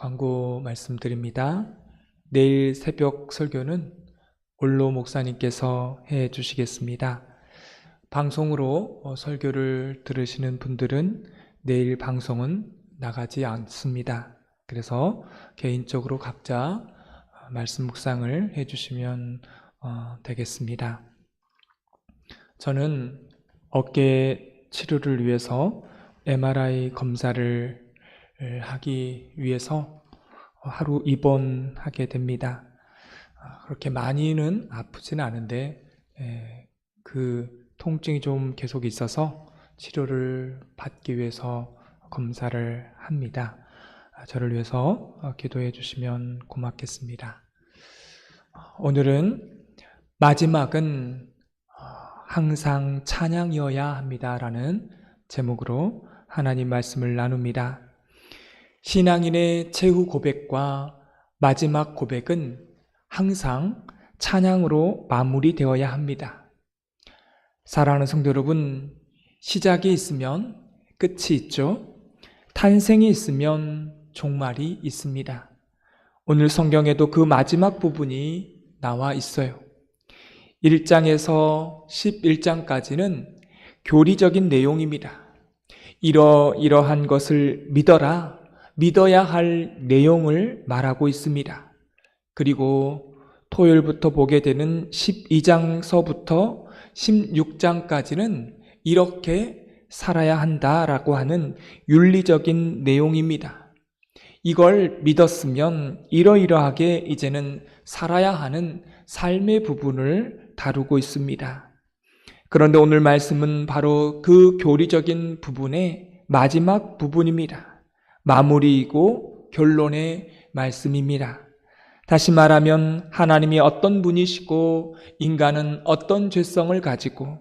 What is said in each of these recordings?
광고 말씀드립니다. 내일 새벽 설교는 올로 목사님께서 해 주시겠습니다. 방송으로 어, 설교를 들으시는 분들은 내일 방송은 나가지 않습니다. 그래서 개인적으로 각자 어, 말씀 묵상을 해 주시면 어, 되겠습니다. 저는 어깨 치료를 위해서 MRI 검사를 하기 위해서 하루 입원하게 됩니다. 아, 그렇게 많이는 아프지는 않은데 에, 그 통증이 좀 계속 있어서 치료를 받기 위해서 검사를 합니다. 아, 저를 위해서 어, 기도해 주시면 고맙겠습니다. 오늘은 마지막은 어, 항상 찬양이어야 합니다라는 제목으로 하나님 말씀을 나눕니다. 신앙인의 최후 고백과 마지막 고백은 항상 찬양으로 마무리되어야 합니다. 사랑하는 성도 여러분, 시작이 있으면 끝이 있죠. 탄생이 있으면 종말이 있습니다. 오늘 성경에도 그 마지막 부분이 나와 있어요. 1장에서 11장까지는 교리적인 내용입니다. 이러이러한 것을 믿어라. 믿어야 할 내용을 말하고 있습니다. 그리고 토요일부터 보게 되는 12장서부터 16장까지는 이렇게 살아야 한다라고 하는 윤리적인 내용입니다. 이걸 믿었으면 이러이러하게 이제는 살아야 하는 삶의 부분을 다루고 있습니다. 그런데 오늘 말씀은 바로 그 교리적인 부분의 마지막 부분입니다. 마무리이고 결론의 말씀입니다. 다시 말하면 하나님이 어떤 분이시고 인간은 어떤 죄성을 가지고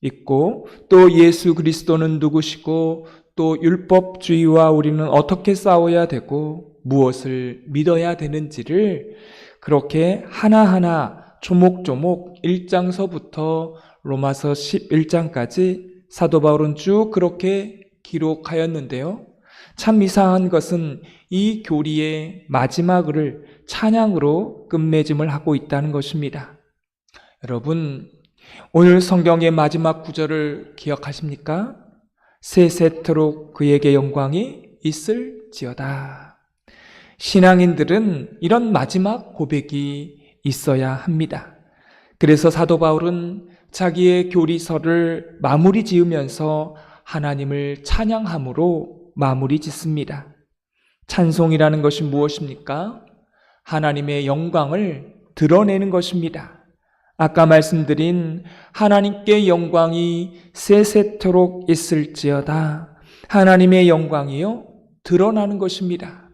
있고 또 예수 그리스도는 누구시고 또 율법주의와 우리는 어떻게 싸워야 되고 무엇을 믿어야 되는지를 그렇게 하나하나 조목조목 1장서부터 로마서 11장까지 사도 바울은 쭉 그렇게 기록하였는데요. 참 이상한 것은 이 교리의 마지막을 찬양으로 끝맺음을 하고 있다는 것입니다. 여러분, 오늘 성경의 마지막 구절을 기억하십니까? 세세토록 그에게 영광이 있을지어다. 신앙인들은 이런 마지막 고백이 있어야 합니다. 그래서 사도 바울은 자기의 교리서를 마무리 지으면서 하나님을 찬양함으로 마무리 짓습니다. 찬송이라는 것이 무엇입니까? 하나님의 영광을 드러내는 것입니다. 아까 말씀드린 하나님께 영광이 세세토록 있을지어다. 하나님의 영광이요 드러나는 것입니다.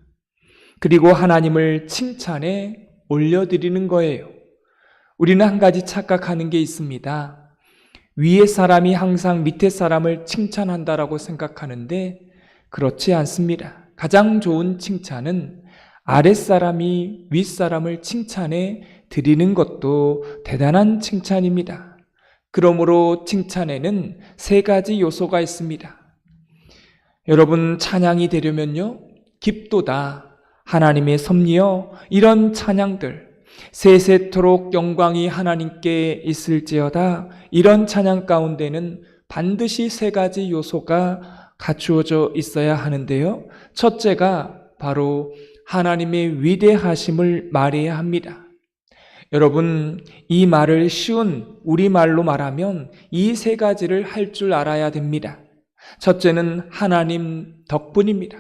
그리고 하나님을 칭찬해 올려드리는 거예요. 우리는 한 가지 착각하는 게 있습니다. 위에 사람이 항상 밑에 사람을 칭찬한다라고 생각하는데 그렇지 않습니다. 가장 좋은 칭찬은 아랫사람이 윗사람을 칭찬해 드리는 것도 대단한 칭찬입니다. 그러므로 칭찬에는 세 가지 요소가 있습니다. 여러분 찬양이 되려면요. 깊도다. 하나님의 섭리여 이런 찬양들 세세토록 영광이 하나님께 있을지어다. 이런 찬양 가운데는 반드시 세 가지 요소가 갖추어져 있어야 하는데요. 첫째가 바로 하나님의 위대하심을 말해야 합니다. 여러분, 이 말을 쉬운 우리말로 말하면 이 세 가지를 할 줄 알아야 됩니다. 첫째는 하나님 덕분입니다.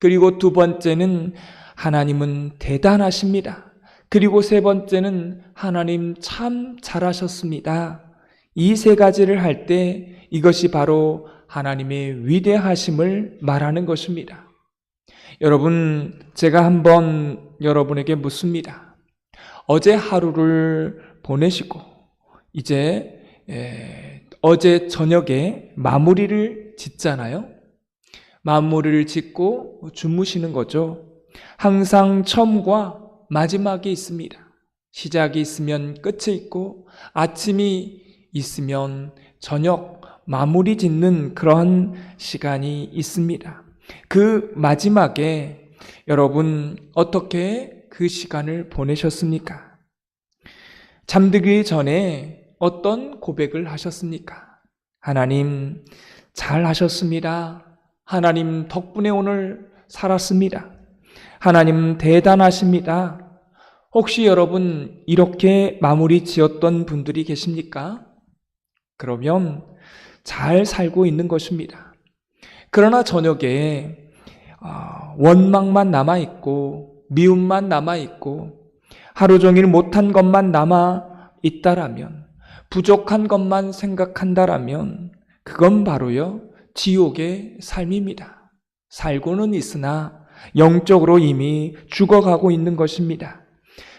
그리고 두 번째는 하나님은 대단하십니다. 그리고 세 번째는 하나님 참 잘하셨습니다. 이 세 가지를 할 때 이것이 바로 하나님의 위대하심을 말하는 것입니다. 여러분, 제가 한번 여러분에게 묻습니다. 어제 하루를 보내시고, 이제, 에, 어제 저녁에 마무리를 짓잖아요? 마무리를 짓고 주무시는 거죠. 항상 처음과 마지막이 있습니다. 시작이 있으면 끝이 있고 아침이 있으면 저녁 마무리 짓는 그러한 시간이 있습니다. 그 마지막에 여러분, 어떻게 그 시간을 보내셨습니까? 잠들기 전에 어떤 고백을 하셨습니까? 하나님, 잘 하셨습니다. 하나님 덕분에 오늘 살았습니다. 하나님 대단하십니다. 혹시 여러분 이렇게 마무리 지었던 분들이 계십니까? 그러면 잘 살고 있는 것입니다. 그러나 저녁에 아, 원망만 남아 있고 미움만 남아 있고 하루 종일 못한 것만 남아 있다라면 부족한 것만 생각한다라면 그건 바로요 지옥의 삶입니다. 살고는 있으나 영적으로 이미 죽어가고 있는 것입니다.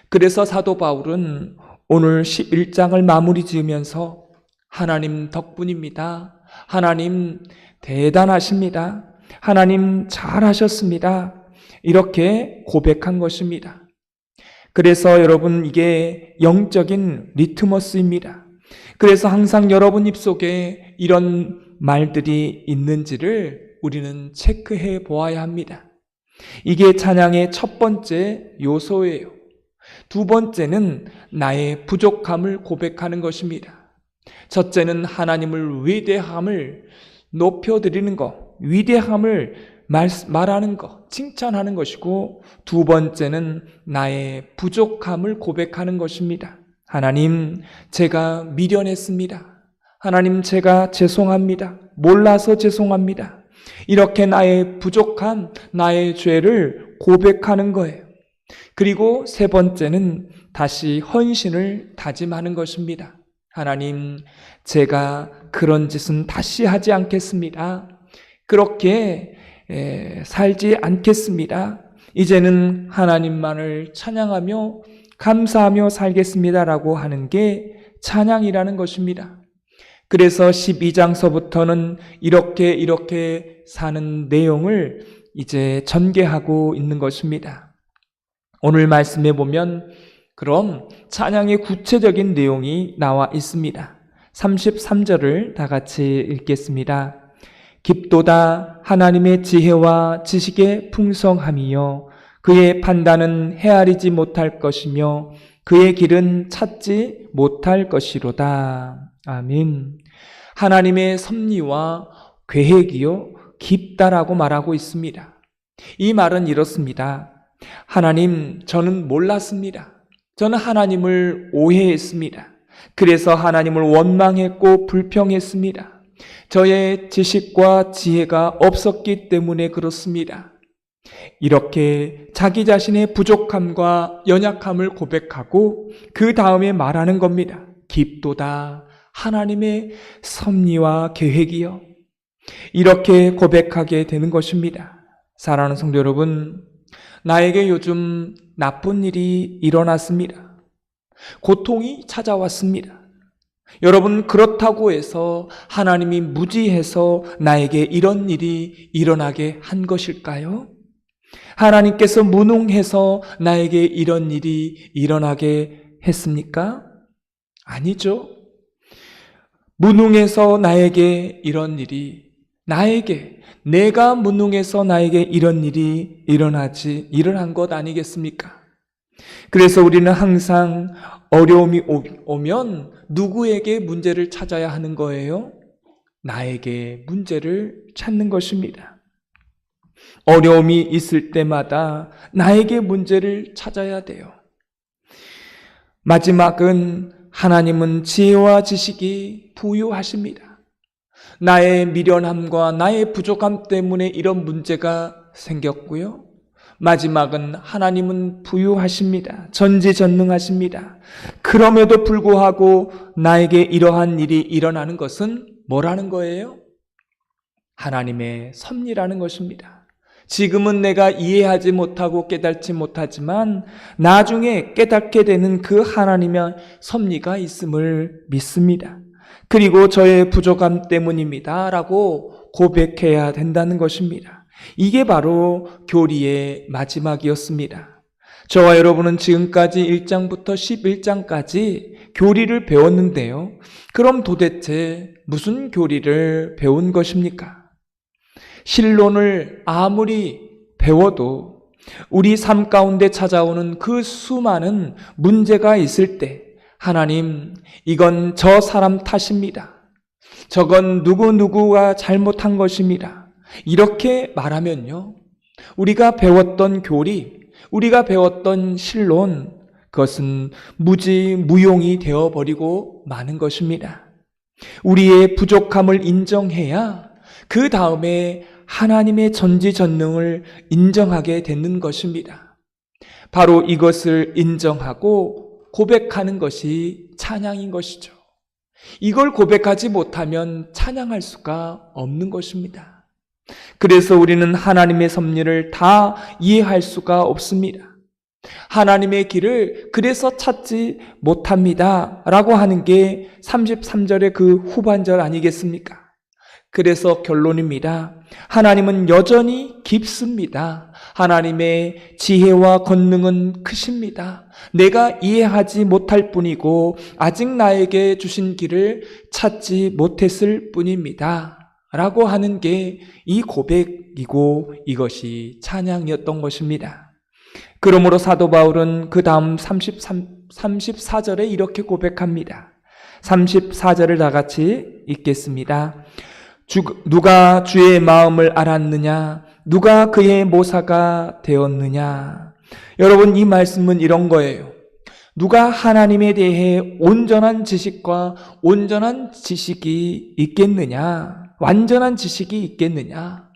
그래서 사도 바울은 오늘 11장을 마무리 지으면서 하나님 덕분입니다. 하나님 대단하십니다. 하나님 잘하셨습니다. 이렇게 고백한 것입니다. 그래서 여러분 이게 영적인 리트머스입니다. 그래서 항상 여러분 입속에 이런 말들이 있는지를 우리는 체크해 보아야 합니다. 이게 찬양의 첫 번째 요소예요. 두 번째는 나의 부족함을 고백하는 것입니다. 첫째는 하나님을 위대함을 높여드리는 것, 위대함을 말, 말하는 것, 칭찬하는 것이고, 두 번째는 나의 부족함을 고백하는 것입니다. 하나님, 제가 미련했습니다. 하나님, 제가 죄송합니다. 몰라서 죄송합니다. 이렇게 나의 부족함, 나의 죄를 고백하는 거예요. 그리고 세 번째는 다시 헌신을 다짐하는 것입니다. 하나님, 제가 그런 짓은 다시 하지 않겠습니다. 그렇게 에, 살지 않겠습니다. 이제는 하나님만을 찬양하며 감사하며 살겠습니다라고 하는 게 찬양이라는 것입니다. 그래서 12장서부터는 이렇게 이렇게 사는 내용을 이제 전개하고 있는 것입니다. 오늘 말씀에 보면 그럼 찬양의 구체적인 내용이 나와 있습니다. 33절을 다 같이 읽겠습니다. 깊도다 하나님의 지혜와 지식의 풍성함이요 그의 판단은 헤아리지 못할 것이며 그의 길은 찾지 못할 것이로다. 아멘. 하나님의 섭리와 계획이요 깊다라고 말하고 있습니다. 이 말은 이렇습니다. 하나님, 저는 몰랐습니다. 저는 하나님을 오해했습니다. 그래서 하나님을 원망했고 불평했습니다. 저의 지식과 지혜가 없었기 때문에 그렇습니다. 이렇게 자기 자신의 부족함과 연약함을 고백하고 그 다음에 말하는 겁니다. 깊도다 하나님의 섭리와 계획이요. 이렇게 고백하게 되는 것입니다. 사랑하는 성도 여러분, 나에게 요즘 나쁜 일이 일어났습니다. 고통이 찾아왔습니다. 여러분, 그렇다고 해서 하나님이 무지해서 나에게 이런 일이 일어나게 한 것일까요? 하나님께서 무능해서 나에게 이런 일이 일어나게 했습니까? 아니죠. 무능해서 나에게 이런 일이, 나에게, 내가 무능해서 나에게 이런 일이 일어나지, 일어난 것 아니겠습니까? 그래서 우리는 항상 어려움이 오면 누구에게 문제를 찾아야 하는 거예요? 나에게 문제를 찾는 것입니다. 어려움이 있을 때마다 나에게 문제를 찾아야 돼요. 마지막은 하나님은 지혜와 지식이 부유하십니다. 나의 미련함과 나의 부족함 때문에 이런 문제가 생겼고요. 마지막은 하나님은 부유하십니다. 전지전능하십니다. 그럼에도 불구하고 나에게 이러한 일이 일어나는 것은 뭐라는 거예요? 하나님의 섭리라는 것입니다. 지금은 내가 이해하지 못하고 깨닫지 못하지만 나중에 깨닫게 되는 그 하나님의 섭리가 있음을 믿습니다. 그리고 저의 부족함 때문입니다. 라고 고백해야 된다는 것입니다. 이게 바로 교리의 마지막이었습니다. 저와 여러분은 지금까지 1장부터 11장까지 교리를 배웠는데요. 그럼 도대체 무슨 교리를 배운 것입니까? 신론을 아무리 배워도 우리 삶 가운데 찾아오는 그 수많은 문제가 있을 때 하나님, 이건 저 사람 탓입니다. 저건 누구누구가 잘못한 것입니다. 이렇게 말하면요. 우리가 배웠던 교리, 우리가 배웠던 신론, 그것은 무지 무용이 되어버리고 마는 것입니다. 우리의 부족함을 인정해야 그 다음에 하나님의 전지전능을 인정하게 되는 것입니다. 바로 이것을 인정하고 고백하는 것이 찬양인 것이죠. 이걸 고백하지 못하면 찬양할 수가 없는 것입니다. 그래서 우리는 하나님의 섭리를 다 이해할 수가 없습니다. 하나님의 길을 그래서 찾지 못합니다. 라고 하는 게 33절의 그 후반절 아니겠습니까? 그래서 결론입니다. 하나님은 여전히 깊습니다. 하나님의 지혜와 권능은 크십니다. 내가 이해하지 못할 뿐이고 아직 나에게 주신 길을 찾지 못했을 뿐입니다. 라고 하는 게 이 고백이고 이것이 찬양이었던 것입니다. 그러므로 사도 바울은 그 다음 33, 34절에 이렇게 고백합니다. 34절을 다 같이 읽겠습니다. 주, 누가 주의 마음을 알았느냐? 누가 그의 모사가 되었느냐? 여러분, 이 말씀은 이런 거예요. 누가 하나님에 대해 온전한 지식과 온전한 지식이 있겠느냐? 완전한 지식이 있겠느냐?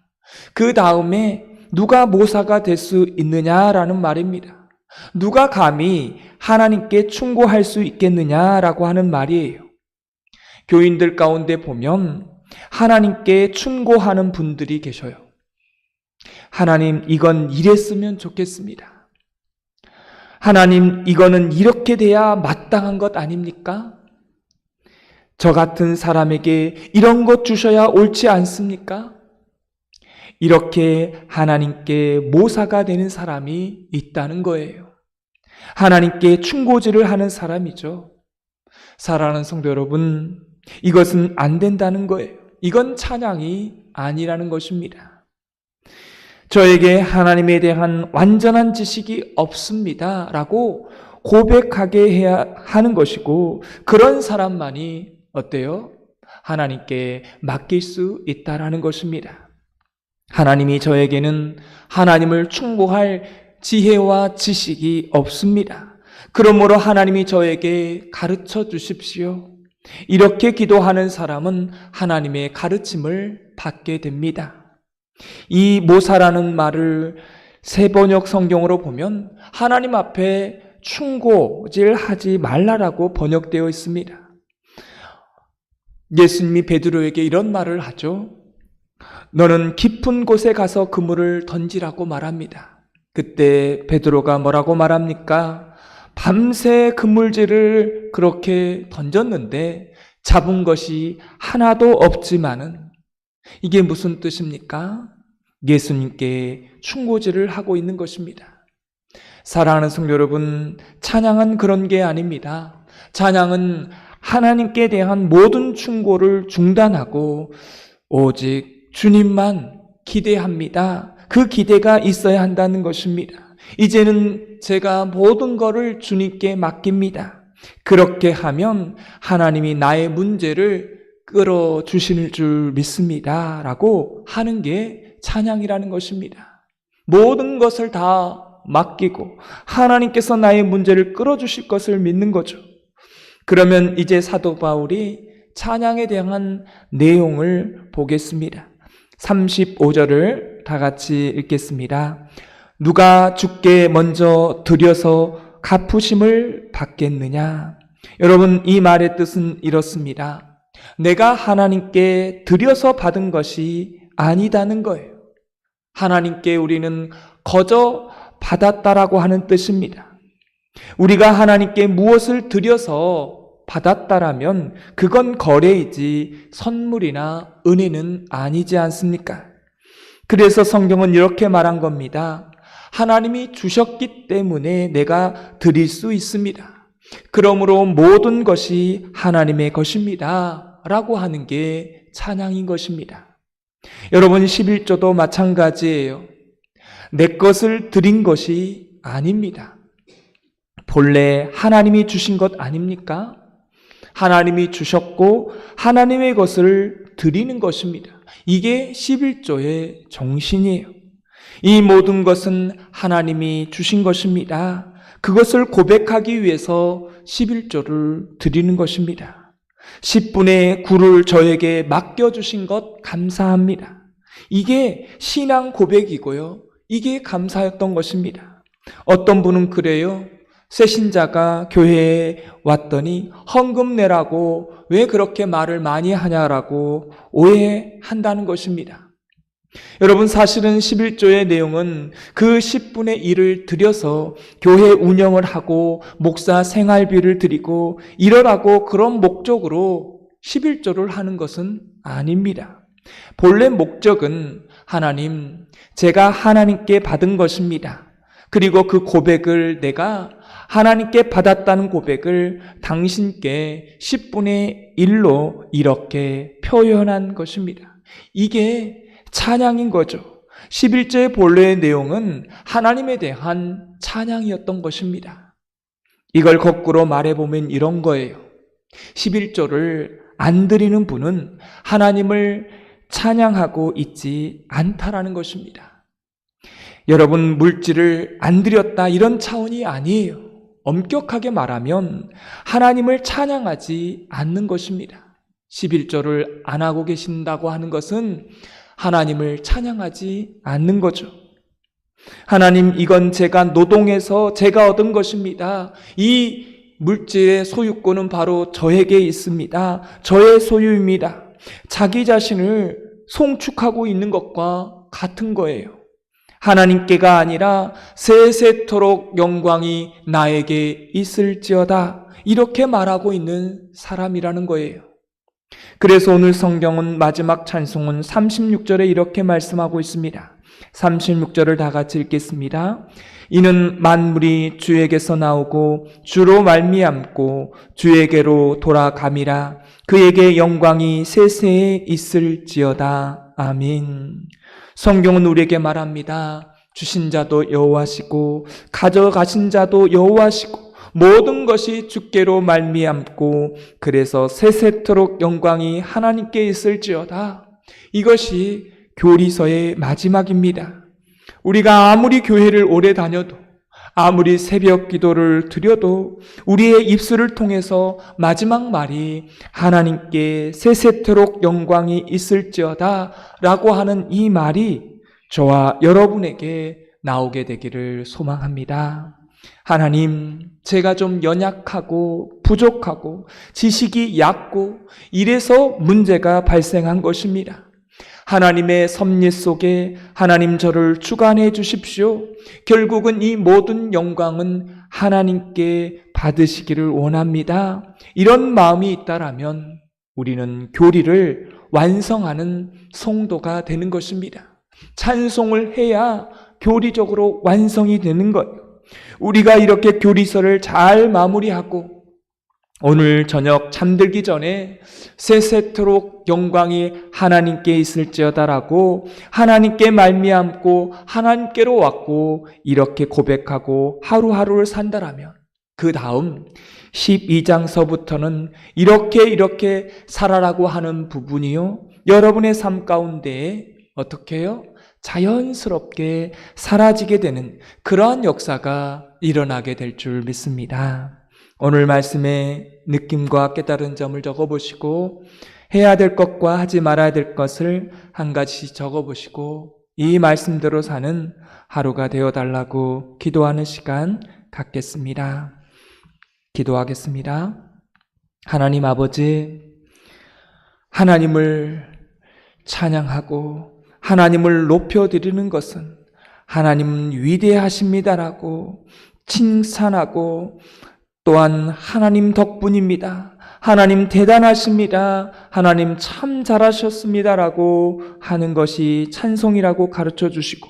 그 다음에 누가 모사가 될 수 있느냐라는 말입니다. 누가 감히 하나님께 충고할 수 있겠느냐라고 하는 말이에요. 교인들 가운데 보면 하나님께 충고하는 분들이 계셔요. 하나님, 이건 이랬으면 좋겠습니다. 하나님, 이거는 이렇게 돼야 마땅한 것 아닙니까? 저 같은 사람에게 이런 것 주셔야 옳지 않습니까? 이렇게 하나님께 모사가 되는 사람이 있다는 거예요. 하나님께 충고질을 하는 사람이죠. 사랑하는 성도 여러분, 이것은 안 된다는 거예요. 이건 찬양이 아니라는 것입니다. 저에게 하나님에 대한 완전한 지식이 없습니다. 라고 고백하게 해야 하는 것이고, 그런 사람만이 어때요? 하나님께 맡길 수 있다라는 것입니다. 하나님이 저에게는 하나님을 충고할 지혜와 지식이 없습니다. 그러므로 하나님이 저에게 가르쳐 주십시오. 이렇게 기도하는 사람은 하나님의 가르침을 받게 됩니다. 이 모사라는 말을 세번역 성경으로 보면 하나님 앞에 충고질 하지 말라라고 번역되어 있습니다. 예수님이 베드로에게 이런 말을 하죠. 너는 깊은 곳에 가서 그물을 던지라고 말합니다. 그때 베드로가 뭐라고 말합니까? 밤새 그물질을 그렇게 던졌는데 잡은 것이 하나도 없지만은 이게 무슨 뜻입니까? 예수님께 충고질을 하고 있는 것입니다. 사랑하는 성도 여러분, 찬양은 그런 게 아닙니다. 찬양은 하나님께 대한 모든 충고를 중단하고 오직 주님만 기대합니다. 그 기대가 있어야 한다는 것입니다. 이제는 제가 모든 것을 주님께 맡깁니다. 그렇게 하면 하나님이 나의 문제를 끌어 주실 줄 믿습니다. 라고 하는 게 찬양이라는 것입니다. 모든 것을 다 맡기고 하나님께서 나의 문제를 끌어 주실 것을 믿는 거죠. 그러면 이제 사도 바울이 찬양에 대한 내용을 보겠습니다. 35절을 다 같이 읽겠습니다. 누가 죽게 먼저 들여서 갚으심을 받겠느냐? 여러분, 이 말의 뜻은 이렇습니다. 내가 하나님께 들여서 받은 것이 아니다는 거예요. 하나님께 우리는 거저 받았다라고 하는 뜻입니다. 우리가 하나님께 무엇을 들여서 받았다라면 그건 거래이지 선물이나 은혜는 아니지 않습니까? 그래서 성경은 이렇게 말한 겁니다. 하나님이 주셨기 때문에 내가 드릴 수 있습니다. 그러므로 모든 것이 하나님의 것입니다. 라고 하는 게 찬양인 것입니다. 여러분 11조도 마찬가지예요. 내 것을 드린 것이 아닙니다. 본래 하나님이 주신 것 아닙니까? 하나님이 주셨고 하나님의 것을 드리는 것입니다. 이게 11조의 정신이에요. 이 모든 것은 하나님이 주신 것입니다. 그것을 고백하기 위해서 11조를 드리는 것입니다. 10분의 9를 저에게 맡겨주신 것 감사합니다. 이게 신앙 고백이고요. 이게 감사였던 것입니다. 어떤 분은 그래요. 새신자가 교회에 왔더니 헌금 내라고 왜 그렇게 말을 많이 하냐라고 오해한다는 것입니다. 여러분 사실은 11조의 내용은 그 10분의 1을 들여서 교회 운영을 하고 목사 생활비를 드리고 이러라고 그런 목적으로 11조를 하는 것은 아닙니다. 본래 목적은 하나님, 제가 하나님께 받은 것입니다. 그리고 그 고백을 내가 하나님께 받았다는 고백을 당신께 10분의 1로 이렇게 표현한 것입니다. 이게 찬양인 거죠. 11절의 본래의 내용은 하나님에 대한 찬양이었던 것입니다. 이걸 거꾸로 말해보면 이런 거예요. 11조를 안 드리는 분은 하나님을 찬양하고 있지 않다라는 것입니다. 여러분, 물질을 안 드렸다 이런 차원이 아니에요. 엄격하게 말하면 하나님을 찬양하지 않는 것입니다. 11조를 안 하고 계신다고 하는 것은 하나님을 찬양하지 않는 거죠. 하나님, 이건 제가 노동해서 제가 얻은 것입니다. 이 물질의 소유권은 바로 저에게 있습니다. 저의 소유입니다. 자기 자신을 송축하고 있는 것과 같은 거예요. 하나님께가 아니라 세세토록 영광이 나에게 있을지어다. 이렇게 말하고 있는 사람이라는 거예요. 그래서 오늘 성경은 마지막 찬송은 36절에 이렇게 말씀하고 있습니다. 36절을 다 같이 읽겠습니다. 이는 만물이 주에게서 나오고 주로 말미암고 주에게로 돌아감이라 그에게 영광이 세세에 있을지어다. 아멘. 성경은 우리에게 말합니다. 주신 자도 여호와시고 가져가신 자도 여호와시고 모든 것이 주께로 말미암고 그래서 세세토록 영광이 하나님께 있을지어다. 이것이 교리서의 마지막입니다. 우리가 아무리 교회를 오래 다녀도 아무리 새벽 기도를 드려도 우리의 입술을 통해서 마지막 말이 하나님께 세세토록 영광이 있을지어다 라고 하는 이 말이 저와 여러분에게 나오게 되기를 소망합니다. 하나님, 제가 좀 연약하고 부족하고 지식이 얕고 이래서 문제가 발생한 것입니다. 하나님의 섭리 속에 하나님 저를 주관해 주십시오. 결국은 이 모든 영광은 하나님께 받으시기를 원합니다. 이런 마음이 있다라면 우리는 교리를 완성하는 성도가 되는 것입니다. 찬송을 해야 교리적으로 완성이 되는 것. 우리가 이렇게 교리서를 잘 마무리하고 오늘 저녁 잠들기 전에 세세토록 영광이 하나님께 있을지어다라고 하나님께 말미암고 하나님께로 왔고 이렇게 고백하고 하루하루를 산다라면 그 다음 12장서부터는 이렇게 이렇게 살아라고 하는 부분이요 여러분의 삶 가운데 어떻게 해요? 자연스럽게 사라지게 되는 그러한 역사가 일어나게 될 줄 믿습니다. 오늘 말씀의 느낌과 깨달은 점을 적어 보시고 해야 될 것과 하지 말아야 될 것을 한 가지 적어 보시고 이 말씀대로 사는 하루가 되어 달라고 기도하는 시간 갖겠습니다. 기도하겠습니다. 하나님 아버지, 하나님을 찬양하고 하나님을 높여드리는 것은 하나님은 위대하십니다라고 칭찬하고 또한 하나님 덕분입니다. 하나님 대단하십니다. 하나님 참 잘하셨습니다라고 하는 것이 찬송이라고 가르쳐 주시고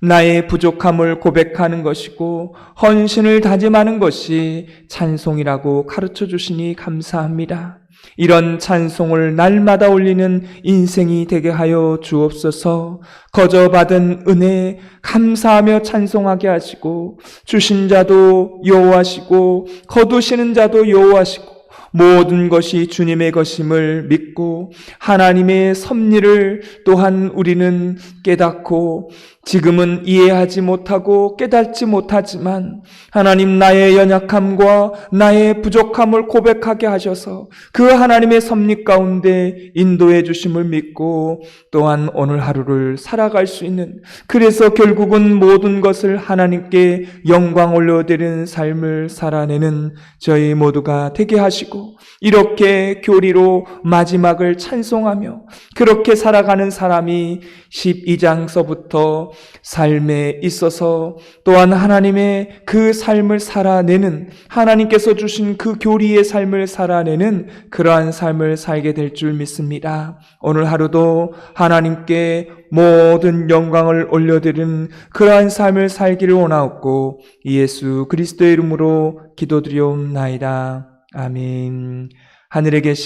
나의 부족함을 고백하는 것이고 헌신을 다짐하는 것이 찬송이라고 가르쳐 주시니 감사합니다. 이런 찬송을 날마다 올리는 인생이 되게 하여 주옵소서. 거저 받은 은혜 감사하며 찬송하게 하시고 주신 자도 여호와시고 거두시는 자도 여호와시고 모든 것이 주님의 것임을 믿고 하나님의 섭리를 또한 우리는 깨닫고 지금은 이해하지 못하고 깨닫지 못하지만 하나님 나의 연약함과 나의 부족함을 고백하게 하셔서 그 하나님의 섭리 가운데 인도해 주심을 믿고 또한 오늘 하루를 살아갈 수 있는 그래서 결국은 모든 것을 하나님께 영광 올려드리는 삶을 살아내는 저희 모두가 되게 하시고 이렇게 교리로 마지막을 찬송하며 그렇게 살아가는 사람이 12장서부터 삶에 있어서 또한 하나님의 그 삶을 살아내는 하나님께서 주신 그 교리의 삶을 살아내는 그러한 삶을 살게 될 줄 믿습니다. 오늘 하루도 하나님께 모든 영광을 올려드리는 그러한 삶을 살기를 원하옵고 예수 그리스도의 이름으로 기도드리옵나이다. 아멘. 하늘에 계신